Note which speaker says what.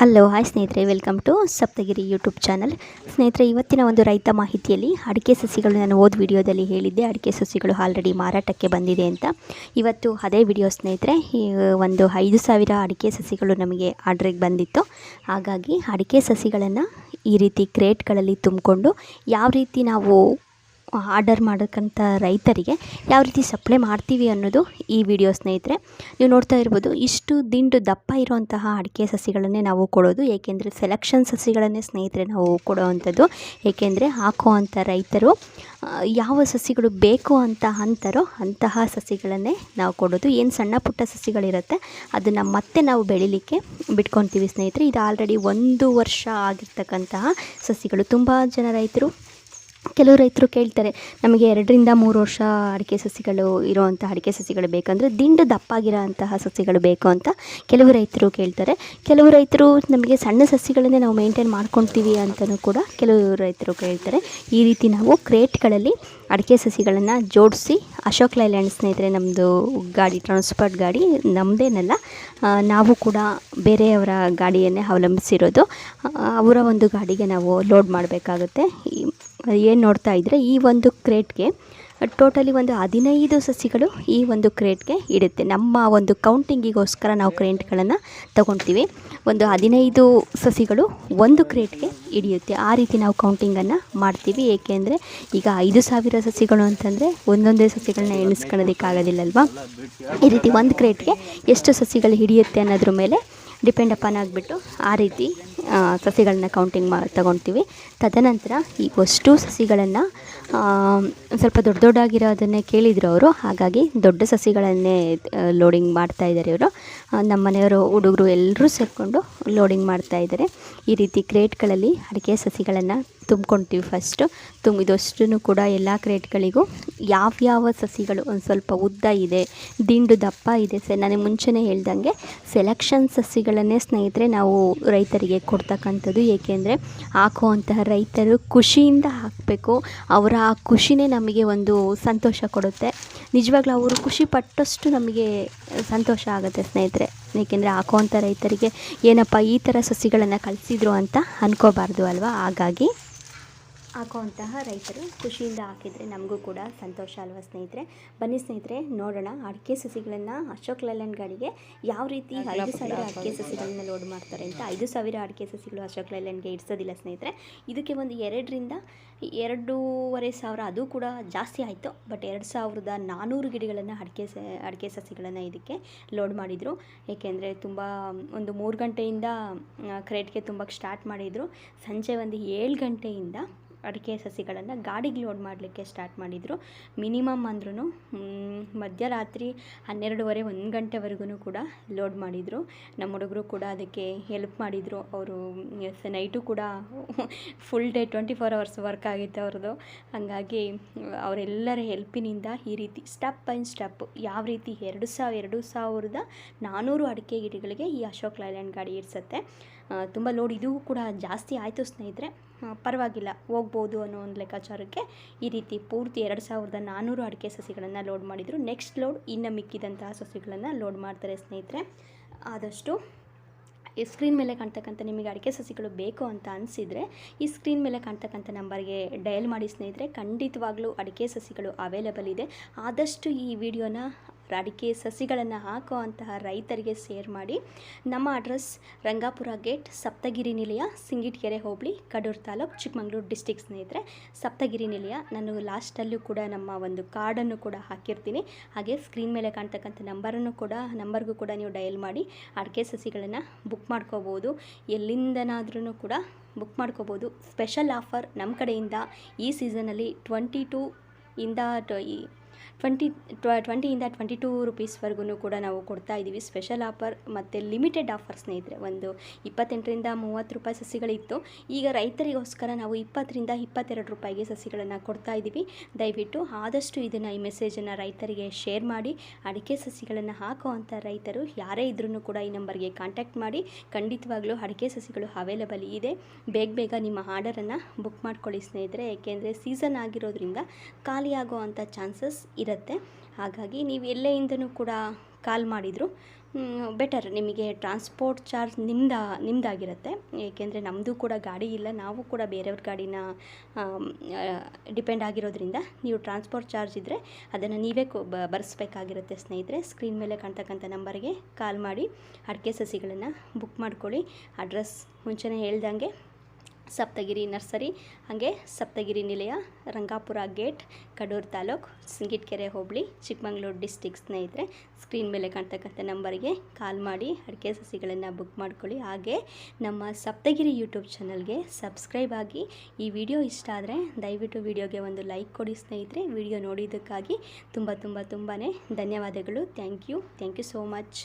Speaker 1: Hello hi ಸ್ನೇಹಿತರೆ welcome to Saptagiri YouTube channel ಸ್ನೇಹಿತರೆ, ಇವತ್ತಿನ ಒಂದು ರೈತ ಮಾಹಿತಿಯಲ್ಲಿ ಅಡಿಕೆ ಸಸಿಗಳು ನಾನು ಓದ್ ವಿಡಿಯೋದಲ್ಲಿ ಹೇಳಿದ್ದೆ. ಅಡಿಕೆ ಸಸಿಗಳು ಆಲ್ರೆಡಿ ಮಾರಾಟಕ್ಕೆ ಬಂದಿದೆ ಅಂತ. ಇವತ್ತು ಅದೇ ವಿಡಿಯೋ ಸ್ನೇಹಿತರೆ ಒಂದು ಐದು ಸಾವಿರ ಅಡಿಕೆ ಸಸಿಗಳು ನಮಗೆ ಆರ್ಡ್ರಿಗೆ ಬಂದಿತ್ತು. ಹಾಗಾಗಿ ಅಡಿಕೆ ಸಸಿಗಳನ್ನು ಈ ರೀತಿ ಕ್ರೇಟ್ಗಳಲ್ಲಿ ತುಂಬಿಕೊಂಡು ಯಾವ ರೀತಿ ನಾವು ಆರ್ಡರ್ ಮಾಡೋಕ್ಕಂಥ ರೈತರಿಗೆ ಯಾವ ರೀತಿ ಸಪ್ಲೈ ಮಾಡ್ತೀವಿ ಅನ್ನೋದು ಈ ವಿಡಿಯೋ ಸ್ನೇಹಿತರೆ. ನೀವು ನೋಡ್ತಾ ಇರ್ಬೋದು, ಇಷ್ಟು ದಿಂಡು ದಪ್ಪ ಇರುವಂತಹ ಅಡಿಕೆ ಸಸಿಗಳನ್ನೇ ನಾವು ಕೊಡೋದು, ಏಕೆಂದರೆ ಸೆಲೆಕ್ಷನ್ ಸಸಿಗಳನ್ನೇ ಸ್ನೇಹಿತರೆ ನಾವು ಕೊಡೋವಂಥದ್ದು. ಏಕೆಂದರೆ ಹಾಕುವಂಥ ರೈತರು ಯಾವ ಸಸಿಗಳು ಬೇಕು ಅಂತ ಅಂತಾರೋ ಅಂತಹ ಸಸಿಗಳನ್ನೇ ನಾವು ಕೊಡೋದು. ಏನು ಸಣ್ಣ ಪುಟ್ಟ ಸಸಿಗಳಿರುತ್ತೆ, ಅದನ್ನು ಮತ್ತೆ ನಾವು ಬೆಳಿಲಿಕ್ಕೆ ಬಿಟ್ಕೊತೀವಿ ಸ್ನೇಹಿತರೆ. ಇದು ಆಲ್ರೆಡಿ ಒಂದು ವರ್ಷ ಆಗಿರ್ತಕ್ಕಂತಹ ಸಸಿಗಳು. ತುಂಬ ಜನ ರೈತರು ಕೆಲವು ರೈತರು ಕೇಳ್ತಾರೆ, ನಮಗೆ ಎರಡರಿಂದ ಮೂರು ವರ್ಷ ಅಡಿಕೆ ಸಸಿಗಳು ಇರುವಂಥ ಅಡಿಕೆ ಸಸಿಗಳು ಬೇಕಂದರೆ ದಿಂಡು ದಪ್ಪಾಗಿರೋ ಅಂತಹ ಸಸಿಗಳು ಬೇಕು ಅಂತ ಕೆಲವು ರೈತರು ಕೇಳ್ತಾರೆ. ಕೆಲವು ರೈತರು ನಮಗೆ ಸಣ್ಣ ಸಸಿಗಳನ್ನೇ ನಾವು ಮೇಂಟೈನ್ ಮಾಡ್ಕೊತೀವಿ ಅಂತಲೂ ಕೂಡ ಕೆಲವು ರೈತರು ಕೇಳ್ತಾರೆ. ಈ ರೀತಿ ನಾವು ಕ್ರೇಟ್ಗಳಲ್ಲಿ ಅಡಿಕೆ ಸಸಿಗಳನ್ನು ಜೋಡಿಸಿ ಅಶೋಕ್ ಲೈಲ್ಯಾಂಡ್ ಸ್ನೇಹಿತರೆ ನಮ್ಮದು ಗಾಡಿ ಟ್ರಾನ್ಸ್ಪೋರ್ಟ್ ಗಾಡಿ ನಮ್ಮದೇನಲ್ಲ ನಾವು ಕೂಡ ಬೇರೆಯವರ ಗಾಡಿಯನ್ನೇ ಅವಲಂಬಿಸಿರೋದು. ಅವರ ಒಂದು ಗಾಡಿಗೆ ನಾವು ಲೋಡ್ ಮಾಡಬೇಕಾಗುತ್ತೆ. ಏನು ನೋಡ್ತಾ ಇದ್ದರೆ ಈ ಒಂದು ಕ್ರೇಟ್ಗೆ ಟೋಟಲಿ ಒಂದು ಹದಿನೈದು ಸಸಿಗಳು ಈ ಒಂದು ಕ್ರೇಟ್ಗೆ ಇಡುತ್ತೆ. ನಮ್ಮ ಒಂದು ಕೌಂಟಿಂಗಿಗೋಸ್ಕರ ನಾವು ಕ್ರೇಂಟ್ಗಳನ್ನು ತಗೊಳ್ತೀವಿ ಒಂದು ಹದಿನೈದು ಸಸಿಗಳು ಒಂದು ಕ್ರೇಟ್ಗೆ ಹಿಡಿಯುತ್ತೆ. ಆ ರೀತಿ ನಾವು ಕೌಂಟಿಂಗನ್ನು ಮಾಡ್ತೀವಿ. ಏಕೆಂದರೆ ಈಗ ಐದು ಸಾವಿರ ಸಸಿಗಳು ಅಂತಂದರೆ ಒಂದೊಂದೇ ಸಸಿಗಳನ್ನ ಎಣಿಸ್ಕೊಳ್ಳೋದಕ್ಕಾಗೋದಿಲ್ಲಲ್ವಾ ಈ ರೀತಿ ಒಂದು ಕ್ರೇಟ್ಗೆ ಎಷ್ಟು ಸಸಿಗಳು ಹಿಡಿಯುತ್ತೆ ಅನ್ನೋದ್ರ ಮೇಲೆ ಡಿಪೆಂಡ್ ಅಪನ್ ಆಗಿಬಿಟ್ಟು ಆ ರೀತಿ ಸಸಿಗಳನ್ನ ಕೌಂಟಿಂಗ್ ಮಾ, ತಗೊತೀವಿ. ತದನಂತರ ಈ ಅಷ್ಟು ಸಸಿಗಳನ್ನು ಸ್ವಲ್ಪ ದೊಡ್ಡ ದೊಡ್ಡಾಗಿರೋದನ್ನೇ ಕೇಳಿದರು ಅವರು. ಹಾಗಾಗಿ ದೊಡ್ಡ ಸಸಿಗಳನ್ನೇ ಲೋಡಿಂಗ್ ಮಾಡ್ತಾ ಇದ್ದಾರೆ ಇವರು. ನಮ್ಮ ಮನೆಯವರು, ಹುಡುಗರು ಎಲ್ಲರೂ ಸೇರಿಕೊಂಡು ಲೋಡಿಂಗ್ ಮಾಡ್ತಾ ಇದ್ದಾರೆ ಈ ರೀತಿ ಕ್ರೇಟ್ಗಳಲ್ಲಿ ಅಡಿಕೆ ಸಸಿಗಳನ್ನು ತುಂಬ್ಕೊಳ್ತೀವಿ ಫಸ್ಟು ತುಂಬಿದಷ್ಟು ಕೂಡ ಎಲ್ಲ ಕ್ರೇಟ್ಗಳಿಗೂ. ಯಾವ್ಯಾವ ಸಸಿಗಳು ಒಂದು ಸ್ವಲ್ಪ ಉದ್ದ ಇದೆ, ದಿಂಡು ದಪ್ಪ ಇದೆ ಸರ್ ನನಗೆ ಮುಂಚೆನೇ ಹೇಳ್ದಂಗೆ ಸೆಲೆಕ್ಷನ್ ಸಸಿಗಳನ್ನೇ ಸ್ನೇಹಿತರೆ ನಾವು ರೈತರಿಗೆ ಕೊಡ್ತಕ್ಕಂಥದ್ದು. ಏಕೆಂದರೆ ಹಾಕುವಂತಹ ರೈತರು ಖುಷಿಯಿಂದ ಹಾಕಬೇಕು. ಅವರ ಆ ಖುಷಿನೇ ನಮಗೆ ಒಂದು ಸಂತೋಷ ಕೊಡುತ್ತೆ. ನಿಜವಾಗ್ಲೂ ಅವರು ಖುಷಿ ಪಟ್ಟಷ್ಟು ನಮಗೆ ಸಂತೋಷ ಆಗುತ್ತೆ ಸ್ನೇಹಿತರೆ. ಏಕೆಂದರೆ ಹಾಕುವಂಥ ರೈತರಿಗೆ ಏನಪ್ಪ ಈ ಥರ ಸಸಿಗಳನ್ನು ಕಳಿಸಿದ್ರು ಅಂತ ಅನ್ಕೋಬಾರ್ದು ಅಲ್ವಾ? ಹಾಗಾಗಿ ಹಾಕುವಂತಹ ರೈತರು ಖುಷಿಯಿಂದ ಹಾಕಿದರೆ ನಮಗೂ ಕೂಡ ಸಂತೋಷ ಅಲ್ವಾ ಸ್ನೇಹಿತರೆ? ಬನ್ನಿ ಸ್ನೇಹಿತರೆ ನೋಡೋಣ ಅಡಿಕೆ ಸಸಿಗಳನ್ನು ಅಶೋಕ್ ಲೈಲ್ಯಾಂಡ್ ಗಾಡಿಗೆ ಯಾವ ರೀತಿ ಐದು ಸಾವಿರ ಅಡಿಕೆ ಸಸಿಗಳನ್ನ ಲೋಡ್ ಮಾಡ್ತಾರೆ ಅಂತ ಐದು ಸಾವಿರ ಅಡಿಕೆ ಸಸಿಗಳು ಅಶೋಕ್ ಲೈಲ್ಯಾಂಡ್ಗೆ ಇಡ್ಸೋದಿಲ್ಲ ಸ್ನೇಹಿತರೆ. ಇದಕ್ಕೆ ಒಂದು ಎರಡರಿಂದ ಎರಡೂವರೆ ಸಾವಿರ ಅದು ಕೂಡ ಜಾಸ್ತಿ ಆಯಿತು. ಬಟ್ ಎರಡು ಸಾವಿರದ ನಾನ್ನೂರು ಗಿಡಗಳನ್ನು ಅಡಿಕೆ ಸ ಅಡಿಕೆ ಸಸಿಗಳನ್ನು ಇದಕ್ಕೆ ಲೋಡ್ ಮಾಡಿದರು. ಏಕೆಂದರೆ ತುಂಬ ಒಂದು ಮೂರು ಗಂಟೆಯಿಂದ ಕ್ರೇಟ್ಗೆ ತುಂಬಕ್ಕೆ ಸ್ಟಾರ್ಟ್ ಮಾಡಿದರು. ಸಂಜೆ ಒಂದು ಏಳು ಗಂಟೆಯಿಂದ ಅಡಿಕೆ ಸಸಿಗಳನ್ನು ಗಾಡಿಗೆ ಲೋಡ್ ಮಾಡಲಿಕ್ಕೆ ಸ್ಟಾರ್ಟ್ ಮಾಡಿದರು. ಮಿನಿಮಮ್ ಅಂದ್ರೂ ಮಧ್ಯರಾತ್ರಿ ಹನ್ನೆರಡುವರೆ ಒಂದು ಗಂಟೆವರೆಗೂ ಕೂಡ ಲೋಡ್ ಮಾಡಿದರು. ನಮ್ಮ ಹುಡುಗರು ಕೂಡ ಅದಕ್ಕೆ ಹೆಲ್ಪ್ ಮಾಡಿದರು. ಅವರು ನೈಟು ಕೂಡ full day twenty four hours work ಆಗಿತ್ತು ಅವ್ರದ್ದು. ಹಾಗಾಗಿ ಅವರೆಲ್ಲರ ಹೆಲ್ಪಿನಿಂದ ಈ ರೀತಿ ಸ್ಟೆಪ್ ಬೈ ಸ್ಟೆಪ್ ಯಾವ ರೀತಿ ಎರಡು ಸಾವಿರ, ಎರಡು ಸಾವಿರದ ನಾನ್ನೂರು ಅಡಿಕೆ ಗಿಡಗಳಿಗೆ ಈ ಅಶೋಕ್ ಲೈಲ್ಯಾಂಡ್ ಗಾಡಿ ಇಡ್ಸತ್ತೆ ತುಂಬ ಲೋಡ್ ಇದು ಕೂಡ ಜಾಸ್ತಿ ಆಯಿತು ಸ್ನೇಹಿತರೆ. ಪರವಾಗಿಲ್ಲ, ಹೋಗ್ಬೋದು ಅನ್ನೋ ಒಂದು ಲೆಕ್ಕಾಚಾರಕ್ಕೆ ಈ ರೀತಿ ಪೂರ್ತಿ ಎರಡು ಸಾವಿರದ ನಾನ್ನೂರು ಅಡಿಕೆ ಸಸಿಗಳನ್ನು ಲೋಡ್ ಮಾಡಿದರು. ನೆಕ್ಸ್ಟ್ ಲೋಡ್ ಇನ್ನು ಮಿಕ್ಕಿದಂತಹ ಸಸಿಗಳನ್ನು ಲೋಡ್ ಮಾಡ್ತಾರೆ ಸ್ನೇಹಿತರೆ. ಆದಷ್ಟು ಈ ಸ್ಕ್ರೀನ್ ಮೇಲೆ ಕಾಣ್ತಕ್ಕಂಥ ನಿಮಗೆ ಅಡಿಕೆ ಸಸಿಗಳು ಬೇಕು ಅಂತ ಅನಿಸಿದರೆ ಈ ಸ್ಕ್ರೀನ್ ಮೇಲೆ ಕಾಣ್ತಕ್ಕಂಥ ನಂಬರ್ಗೆ ಡಯಲ್ ಮಾಡಿ ಸ್ನೇಹಿತರೆ. ಖಂಡಿತವಾಗ್ಲೂ ಅಡಿಕೆ ಸಸಿಗಳು ಅವೈಲೇಬಲ್ ಇದೆ. ಆದಷ್ಟು ಈ ವಿಡಿಯೋನ ಅಡಿಕೆ ಸಸಿಗಳನ್ನು ಹಾಕೋ ಅಂತಹ ರೈತರಿಗೆ ಸೇರ್ ಮಾಡಿ. ನಮ್ಮ address Rangapura gate, Saptagiri Nilaya Singatagere hobli, Kadur taluk, Chikmagalur district ಸ್ನೇಹಿತರೆ. ಸಪ್ತಗಿರಿ ನಿಲಯ, ನಾನು ಲಾಸ್ಟಲ್ಲೂ ಕೂಡ ನಮ್ಮ ಒಂದು ಕಾರ್ಡನ್ನು ಕೂಡ ಹಾಕಿರ್ತೀನಿ. ಹಾಗೆ ಸ್ಕ್ರೀನ್ ಮೇಲೆ ಕಾಣ್ತಕ್ಕಂಥ ನಂಬರನ್ನು ಕೂಡ, ನಂಬರ್ಗೂ ಕೂಡ ನೀವು ಡಯಲ್ ಮಾಡಿ, ಅಡಿಕೆ ಸಸಿಗಳನ್ನು ಬುಕ್ ಮಾಡ್ಕೋಬೋದು. ಎಲ್ಲಿಂದನಾದ್ರೂ ಕೂಡ ಬುಕ್ ಮಾಡ್ಕೋಬೋದು. ಸ್ಪೆಷಲ್ ಆಫರ್ ನಮ್ಮ ಕಡೆಯಿಂದ ಈ ಸೀಸನಲ್ಲಿ ಟ್ವೆಂಟಿ ಟೂ ಇಂದ ಈ ಟ್ವೆಂಟಿ, ಟ್ವ, ಟ್ವೆಂಟಿಯಿಂದ ಟ್ವೆಂಟಿ ಟೂ ರುಪೀಸ್ವರೆಗೂ ಕೂಡ ನಾವು ಕೊಡ್ತಾ ಇದ್ದೀವಿ. ಸ್ಪೆಷಲ್ ಆಫರ್ ಮತ್ತು ಲಿಮಿಟೆಡ್ ಆಫರ್ ಸ್ನೇಹಿತರೆ, ಒಂದು ಇಪ್ಪತ್ತೆಂಟರಿಂದ ಮೂವತ್ತು ರೂಪಾಯಿ ಸಸಿಗಳಿತ್ತು. ಈಗ ರೈತರಿಗೋಸ್ಕರ ನಾವು ಇಪ್ಪತ್ತರಿಂದ ಇಪ್ಪತ್ತೆರಡು ರೂಪಾಯಿಗೆ ಸಸಿಗಳನ್ನು ಕೊಡ್ತಾ ಇದ್ದೀವಿ. ದಯವಿಟ್ಟು ಆದಷ್ಟು ಇದನ್ನು ಈ ಮೆಸೇಜನ್ನು ರೈತರಿಗೆ ಶೇರ್ ಮಾಡಿ, ಅಡಿಕೆ ಸಸಿಗಳನ್ನು ಹಾಕುವಂಥ ರೈತರು ಯಾರೇ ಇದ್ರೂ ಕೂಡ ಈ ನಂಬರ್ಗೆ ಕಾಂಟ್ಯಾಕ್ಟ್ ಮಾಡಿ, ಖಂಡಿತವಾಗ್ಲೂ ಅಡಿಕೆ ಸಸಿಗಳು ಅವೈಲೇಬಲ್ ಇದೆ. ಬೇಗ ಬೇಗ ನಿಮ್ಮ ಆರ್ಡರನ್ನು ಬುಕ್ ಮಾಡ್ಕೊಳ್ಳಿ ಸ್ನೇಹಿತರೆ ಏಕೆಂದರೆ ಸೀಸನ್ ಆಗಿರೋದ್ರಿಂದ ಖಾಲಿಯಾಗುವಂಥ ಚಾನ್ಸಸ್ ಇರುತ್ತೆ. ಹಾಗಾಗಿ ನೀವು ಎಲ್ಲೆಯಿಂದನೂ ಕೂಡ ಕಾಲ್ ಮಾಡಿದರು. ಬೆಟರ್ ನಿಮಗೆ ಟ್ರಾನ್ಸ್ಪೋರ್ಟ್ ಚಾರ್ಜ್ ನಿಮ್ದ ನಿಮ್ಮದಾಗಿರುತ್ತೆ ಏಕೆಂದರೆ ನಮ್ಮದು ಕೂಡ ಗಾಡಿ ಇಲ್ಲ, ನಾವು ಕೂಡ ಬೇರೆಯವ್ರ ಗಾಡಿನ ಡಿಪೆಂಡ್ ಆಗಿರೋದ್ರಿಂದ ನೀವು ಟ್ರಾನ್ಸ್ಪೋರ್ಟ್ ಚಾರ್ಜ್ ಇದ್ದರೆ ಅದನ್ನು ನೀವೇ ಬರೆಸ್ಬೇಕಾಗಿರುತ್ತೆ ಸ್ನೇಹಿತರೆ. ಸ್ಕ್ರೀನ್ ಮೇಲೆ ಕಾಣ್ತಕ್ಕಂಥ ನಂಬರ್ಗೆ ಕಾಲ್ ಮಾಡಿ, ಅಡಿಕೆ ಸಸಿಗಳನ್ನು ಬುಕ್ ಮಾಡ್ಕೊಳ್ಳಿ. ಅಡ್ರೆಸ್ ಮುಂಚೆನೇ ಹೇಳ್ದಂಗೆ ಸಪ್ತಗಿರಿ ನರ್ಸರಿ, ಹಾಗೆ ಸಪ್ತಗಿರಿ ನಿಲಯ, ರಂಗಾಪುರ ಗೇಟ್, ಕಡೂರು ತಾಲೂಕು, ಸಿಂಗಿಟ್ಕೆರೆ ಹೋಬಳಿ, ಚಿಕ್ಕಮಗಳೂರು ಡಿಸ್ಟಿಕ್ ಸ್ನೇಹಿತರೆ, ಸ್ಕ್ರೀನ್ ಮೇಲೆ ಕಾಣ್ತಕ್ಕಂಥ ನಂಬರಿಗೆ ಕಾಲ್ ಮಾಡಿ ಅಡಿಕೆ ಸಸಿಗಳನ್ನು ಬುಕ್ ಮಾಡ್ಕೊಳ್ಳಿ. ಹಾಗೆ ನಮ್ಮ ಸಪ್ತಗಿರಿ ಯೂಟ್ಯೂಬ್ ಚಾನಲ್ಗೆ ಸಬ್ಸ್ಕ್ರೈಬ್ ಆಗಿ ಈ ವಿಡಿಯೋ ಇಷ್ಟ ಆದರೆ ದಯವಿಟ್ಟು ವಿಡಿಯೋಗೆ ಒಂದು ಲೈಕ್ ಕೊಡಿ ಸ್ನೇಹಿತರೆ. ವಿಡಿಯೋ ನೋಡಿದ್ದಕ್ಕಾಗಿ ತುಂಬ ತುಂಬ ತುಂಬಾ ಧನ್ಯವಾದಗಳು. Thank you thank you so much